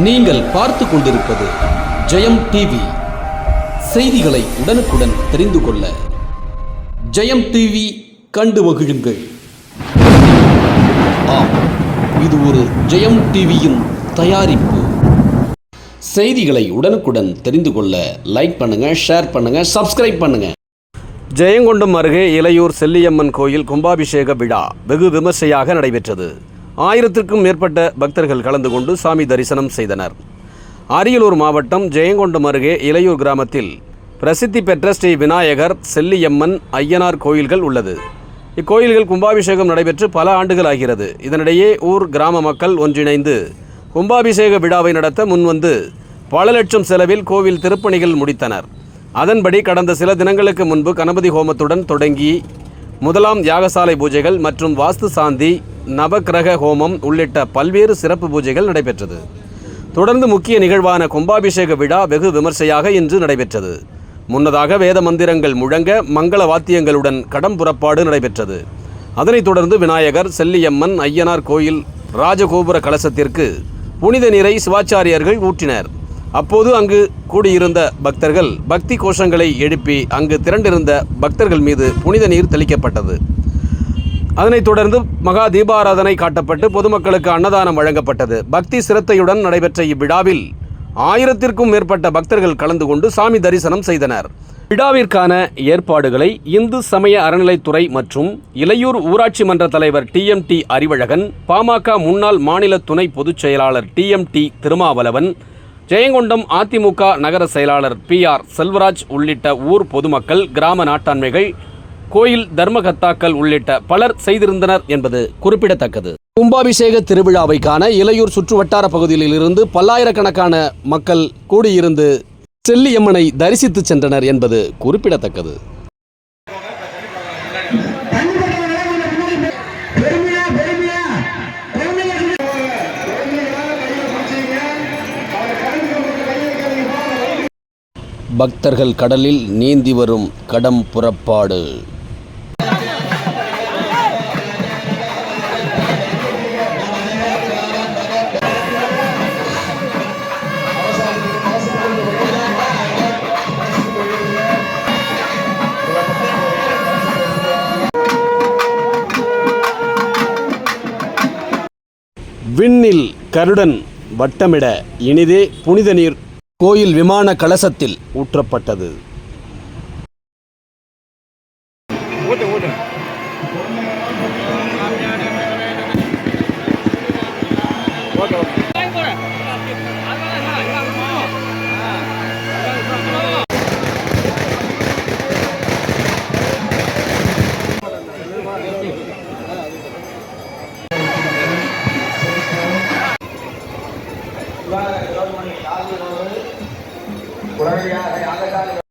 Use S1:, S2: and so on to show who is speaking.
S1: நீங்கள் பார்த்து கொண்டிருப்பது ஜெயம் டிவி. செய்திகளை உடனுக்குடன் தெரிந்து கொள்ள ஜெயம் டிவி கண்டு மகிழுங்கள். ஆம் இது ஒரு ஜெயம் டிவியின் தயாரிப்பு. செய்திகளை உடனுக்குடன் தெரிந்து கொள்ள லைக் பண்ணுங்க ஷேர் பண்ணுங்க சப்ஸ்கிரைப் பண்ணுங்க.
S2: ஜெயங்கொண்டம் அருகே இளையூர் செல்லியம்மன் கோயில் கும்பாபிஷேக விழா வெகு விமர்சையாக நடைபெற்றது. ஆயிரத்திற்கும் மேற்பட்ட பக்தர்கள் கலந்து கொண்டு சாமி தரிசனம் செய்தனர். அரியலூர் மாவட்டம் ஜெயங்கொண்டம் அருகே இளையூர் கிராமத்தில் பிரசித்தி பெற்ற ஸ்ரீ விநாயகர் செல்லியம்மன் ஐயனார் கோயில்கள் உள்ளது. இக்கோயில்கள் கும்பாபிஷேகம் நடைபெற்று பல ஆண்டுகள் ஆகிறது. இதனிடையே ஊர் கிராம மக்கள் ஒன்றிணைந்து கும்பாபிஷேக விழாவை நடத்த முன்வந்து பல லட்சம் செலவில் கோவில் திருப்பணிகள் முடித்தனர். அதன்படி கடந்த சில தினங்களுக்கு முன்பு கணபதி ஹோமத்துடன் தொடங்கி முதலாம் யாகசாலை பூஜைகள் மற்றும் வாஸ்து சாந்தி நவக்கிரக ஹோமம் உள்ளிட்ட பல்வேறு சிறப்பு பூஜைகள் நடைபெற்றது. தொடர்ந்து முக்கிய நிகழ்வான கும்பாபிஷேக விழா வெகு விமர்சையாக இன்று நடைபெற்றது. முன்னதாக வேத மந்திரங்கள் முழங்க மங்கள வாத்தியங்களுடன் கடம் புறப்பாடு நடைபெற்றது. அதனைத் தொடர்ந்து விநாயகர் செல்லியம்மன் ஐயனார் கோயில் ராஜகோபுர கலசத்திற்கு புனித நீரை சிவாச்சாரியர்கள் ஊற்றினர். அப்போது அங்கு கூடியிருந்த பக்தர்கள் பக்தி கோஷங்களை எழுப்பி அங்கு திரண்டிருந்த பக்தர்கள் மீது புனித நீர் தெளிக்கப்பட்டது. அதனைத் தொடர்ந்து மகா தீபாராதனை காட்டப்பட்டு பொதுமக்களுக்கு அன்னதானம் வழங்கப்பட்டது. பக்தி சிரத்தையுடன் நடைபெற்ற இவ்விழாவில் ஆயிரத்திற்கும் மேற்பட்ட பக்தர்கள் கலந்து கொண்டு சாமி தரிசனம் செய்தனர். விழாவிற்கான ஏற்பாடுகளை இந்து சமய அறநிலைத்துறை மற்றும் இளையூர் ஊராட்சி மன்ற தலைவர் டிஎம்டி அறிவழகன் பாமக முன்னாள் மாநில துணை பொதுச் செயலாளர் டிஎம்டி திருமாவளவன் ஜெயங்கொண்டம் அதிமுக நகர செயலாளர் பி ஆர் செல்வராஜ் உள்ளிட்ட ஊர் பொதுமக்கள் கிராம நாட்டாண்மைகள் கோயில் தர்மகத்தாக்கள் உள்ளிட்ட பலர் செய்திருந்தனர் என்பது குறிப்பிடத்தக்கது. கும்பாபிஷேக திருவிழாவை காண இளையூர் சுற்றுவட்டார பகுதியில் இருந்து பல்லாயிரக்கணக்கான மக்கள் கூடியிருந்து செல்லியம்மனை தரிசித்து சென்றனர் என்பது குறிப்பிடத்தக்கது.
S1: பக்தர்கள் கடலில் நீந்தி வரும் கடம் புறப்பாடு. விண்ணில் கருடன் வட்டமிட இனிதே புனித நீர் கோயில் விமான கலசத்தில் ஊற்றப்பட்டது.
S3: உடனடியாக யாகசாலை